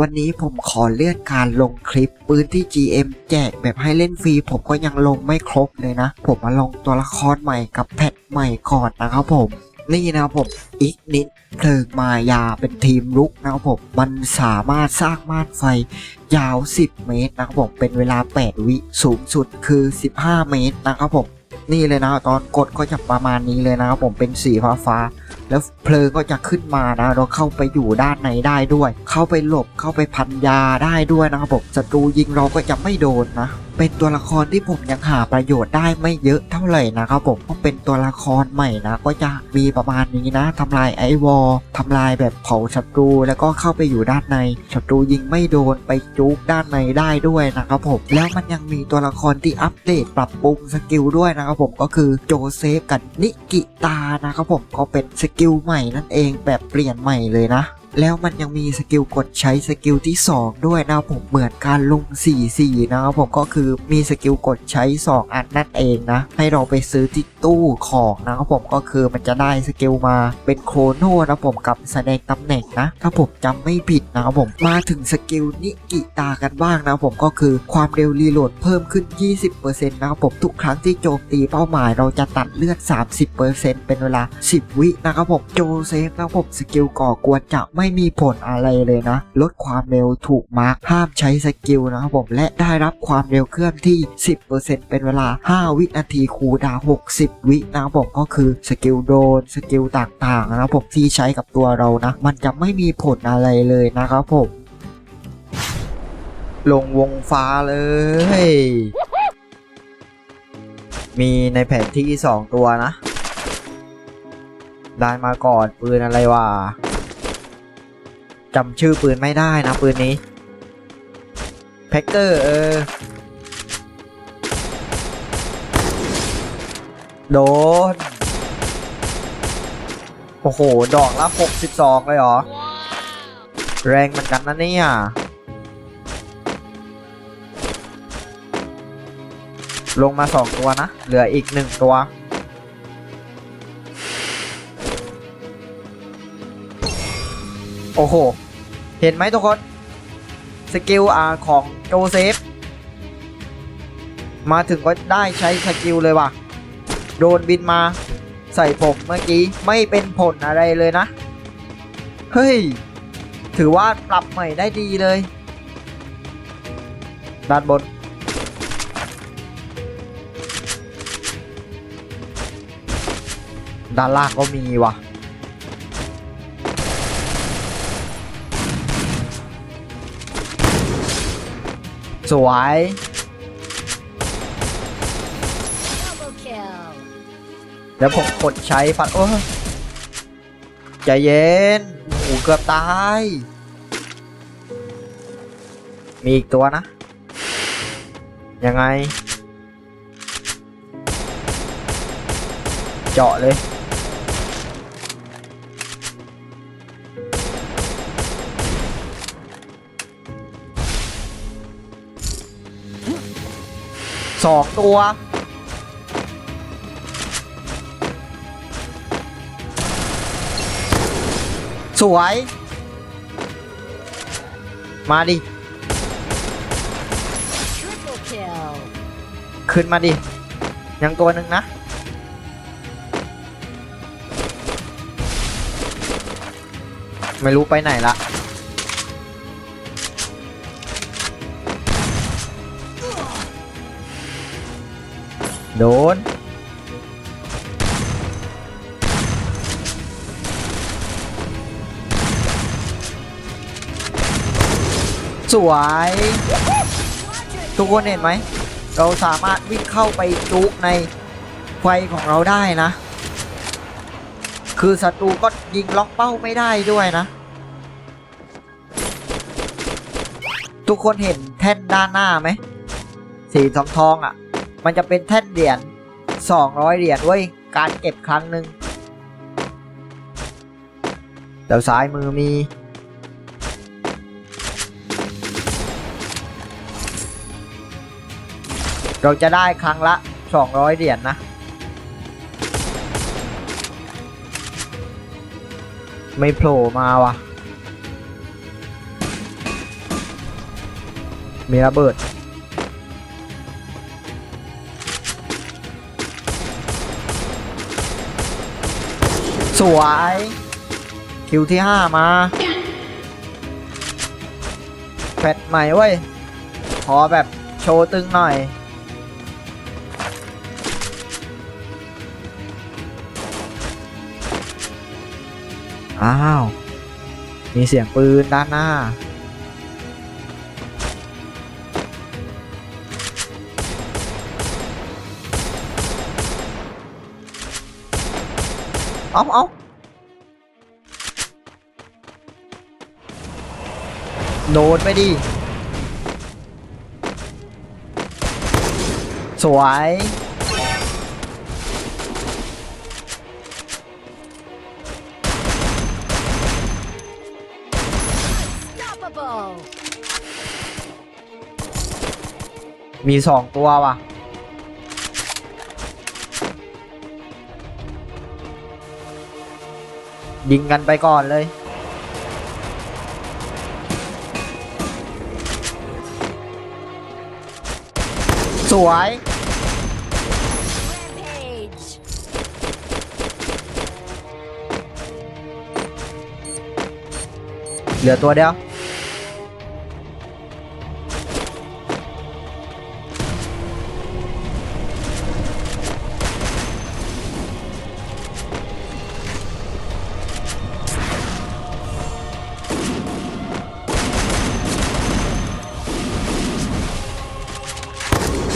วันนี้ผมขอเลื่อนการลงคลิปปืนที่ GM แจกแบบให้เล่นฟรีผมก็ยังลงไม่ครบเลยนะ ผมมาลงตัวละครใหม่กับแพทใหม่ก่อนนะครับผม นี่นะครับผมอีกนิดเพลิงมายาเป็นทีมลุกนะครับผมมันสามารถสร้างม่านไฟยาว 10 เมตรนะครับผมเป็นเวลา 8 วิสูงสุดคือ 15 เมตรนะครับผม นี่เลยนะตอนกดก็จะประมาณนี้เลยนะครับผมเป็นสีฟ้าฟ้า แล้วเพลิงก็จะขึ้นมานะเราเข้าไปอยู่ด้านในได้ด้วย เข้าไปหลบเข้าไปพันยาได้ด้วยนะครับผมศัตรูยิงเราก็จะไม่โดนนะเป็นตัวละครที่ผมยังหาประโยชน์ได้ไม่เยอะเท่าไหร่นะครับผมเพราะเป็นตัวละครใหม่นะ ก็จะมีประมาณนี้นะทำลายไอวอลทำลายแบบเผาศัตรูแล้วก็เข้าไปอยู่ด้านในศัตรูยิงไม่โดนไปจุกด้านในได้ด้วยนะครับผมแล้วมันยังมีตัวละครที่อัปเดตปรับปรุงสกิลด้วยนะครับผมก็คือโจเซฟกับนิกิตานะครับผมก็เป็นสกิลใหม่นั่นเองแบบเปลี่ยนใหม่เลยนะ แล้วมันยังมีสกิลกดใช้สกิลที่ 2 ด้วยนะผมเหมือนการลง 4-4 นะครับผมก็คือมีสกิลกดใช้ 2 อันนั่นเองนะ ให้เราไปซื้อที่ตู้ของนะครับผมก็คือมันจะได้สกิลมาเป็นโครโนนะผมกับแสดงตำแหน่งนะ ถ้าผมจำไม่ผิดนะครับผมมาถึงสกิลนิกิตากันบ้างนะผมก็คือความเร็วรีโหลดเพิ่มขึ้น 20%นะครับผมทุกครั้งที่โจมตีเป้าหมายเราจะตัดเลือด 30%เป็นเวลา 10 วินะครับผมโจเซฟนะครับผมสกิลก่อกวนจะไม่ไม่มีผลอะไรเลยนะ ลดความเร็วถูกมาร์คห้ามใช้สกิลนะครับผมและได้รับความเร็วเคลื่อนที่ 10%เป็นเวลา 5 วินาทีคูดา 60 วินะครับผมก็คือสกิลโดนสกิลต่างๆนะครับผมที่ใช้กับตัวเรานะ มันจะไม่มีผลอะไรเลยนะครับผม ลงวงฟ้าเลยมีในแผนที่ 2 ตัวนะ ได้มาก่อนปืนอะไรวะ จำชื่อปืนไม่ได้นะปืนนี้แพ็กเกอร์เออ โดน โอ้โห ดอกละ 62 เลยเหรอ แรงเหมือนกันนะเนี่ยลงมา2ตัวนะ เหลืออีก1ตัว โอ้โห เห็นไหมทุกคน สกิลอาของโจเซฟ มาถึงก็ได้ใช้สกิลเลยว่ะ โดนบินมาใส่ผมเมื่อกี้ไม่เป็นผลอะไรเลยนะ เฮ้ย ถือว่าปรับใหม่ได้ดีเลย ด้านบน ด้านล่างก็มีว่ะ สวย Double kill. แล้วผมกดใช้ฟันโอ้ยใจเย็นโอ้โหเกือบตาย มีอีกตัวนะ ยังไง เจาะเลย สองตัวสวย มาดิ ขึ้นมาดิ ยังตัวหนึ่งนะ ไม่รู้ไปไหนละ โดน สวย ทุกคนเห็นไหม เราสามารถวิ่งเข้าไปจุกในไฟของเราได้นะ คือศัตรูก็ยิงล็อกเป้าไม่ได้ด้วยนะ ทุกคนเห็นแท่นด้านหน้าไหม สีทองทองๆอะ มันจะเป็นแท่นเหรียญ200 เหรียญเว้ย การเก็บครั้งหนึ่งแล้วซ้ายมือมี เราจะได้ครั้งละ 200 เหรียญนะไม่โผล่มาว่ะ มีระเบิด สวย คิวที่ห้ามาแฟดใหม่เว้ย ขอแบบโชว์ตึงหน่อย อ้าว มีเสียงปืนด้านหน้า เอาเอาโดนไปดิ สวย Unstoppable. มีสองตัวว่ะ ยิงกันไปก่อนเลย สวย เหลือตัวเดียว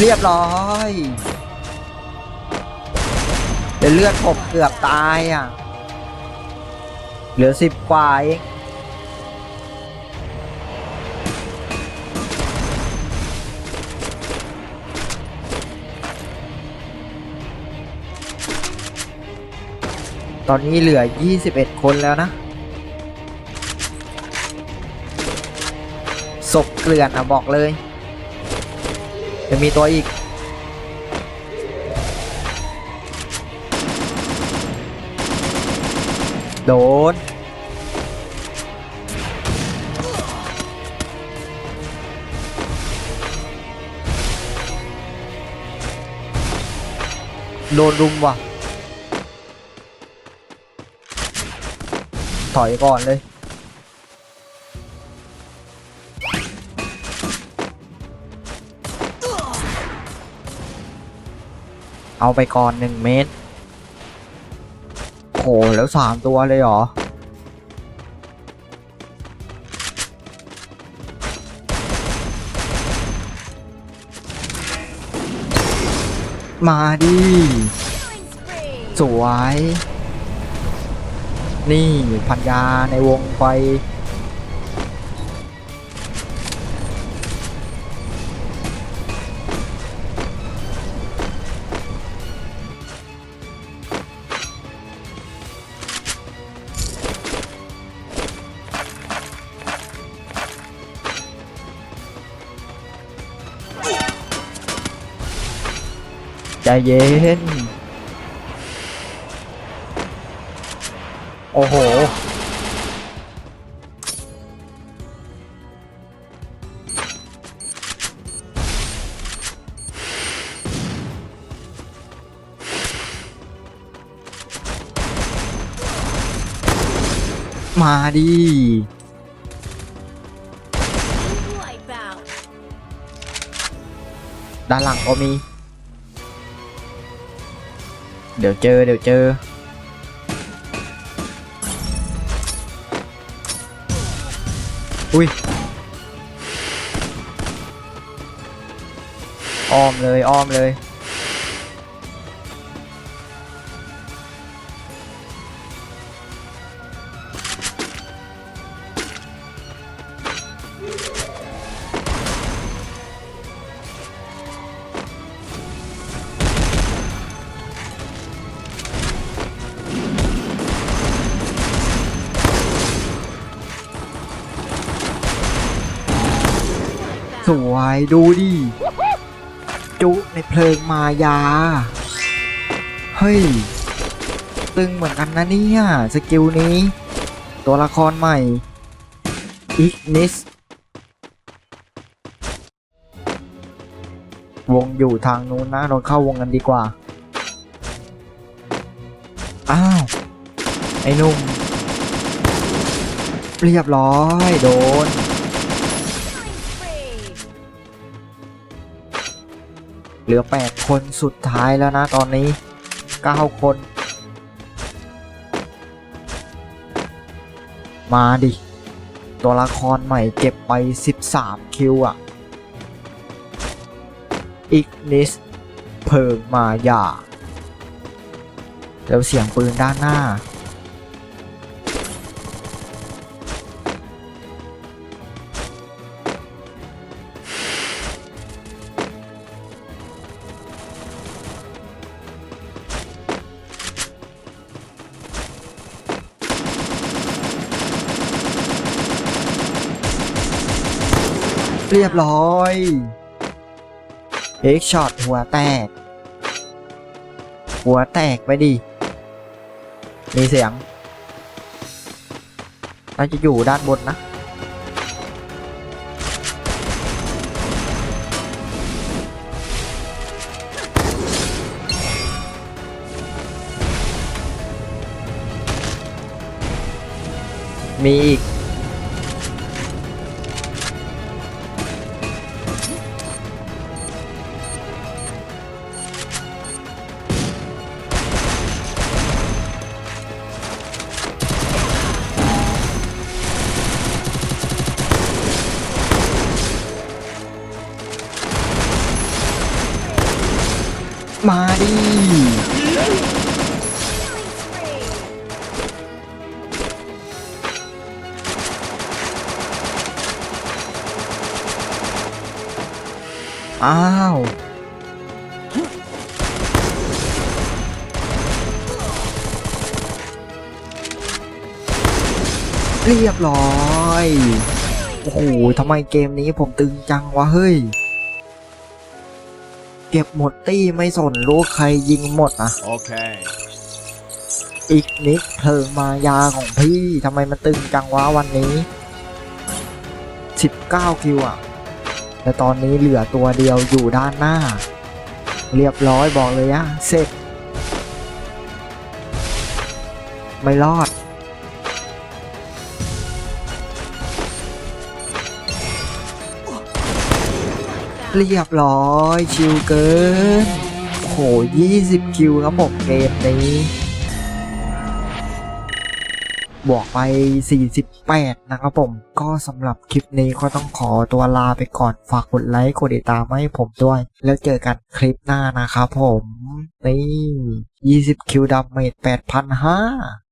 รียบร้อยเดี๋ยวเลือดผมเกือบตายอะ เหลือสิบกว่าเองตอนนี้เหลือ 21 คนแล้วนะ ศพเกลื่อนอะบอกเลย จะมีตัวอีก โดนโดนรุมว่ะ ถอยก่อนเลย เอาไปก่อนหนึ่งเมตรโหแล้วสามตัวเลยเหรอ มาดิ สวย นี่พันยาในวงไฟ ใจเย็น โอ้โห มาดิ Wipe out. ด้านหลังก็มี เดี๋ยวเจอเดี๋ยวเจอ อุ้ยอ้อมเลยอ้อมเลย สวยดูดิ จุในเพลิงมายา เฮ้ย ตึงเหมือนกันนะเนี่ย สกิลนี้ ตัวละครใหม่อิกนิส วงอยู่ทางนู้นนะ เราเข้าวงกันดีกว่า อ้าว ไอ้นุ่ม เรียบร้อย โดน เหลือ 8 คนสุดท้ายแล้วนะตอนนี้ 9 คน มาดิ ตัวละครใหม่เก็บไป 13 คิวอะอีกนิส เพิงมายาแล้วเสียงปืนด้านหน้า เรียบร้อยเอ็กช็อตหัวแตก หัวแตกไปดิ มีเสียงน่าจะอยู่ด้านบนนะ มีอีก อ้าว เรียบร้อย โอ้โหทำไมเกมนี้ผมตึงจังวะเฮ้ย เก็บหมดตี้ไม่สนรู้ใครยิงหมดอะ Okay. อีกนิดเพลิงมายาของพี่ทำไมมันตึงจังวะวันนี้ 19คิวอะ แต่ตอนนี้เหลือตัวเดียวอยู่ด้านหน้า เรียบร้อยบอกเลยอะเสร็จ ไม่รอด เรียบร้อย ชิวเกินโอ้โห20 คิวครับผมเกมนี้บวกไป 48 นะครับผม ก็สำหรับคลิปนี้ก็ต้องขอตัวลาไปก่อน ฝากกดไลค์ กดติดตามให้ผมด้วย แล้วเจอกันคลิปหน้านะครับผม นี่ 20 คิวดาเมจ8,500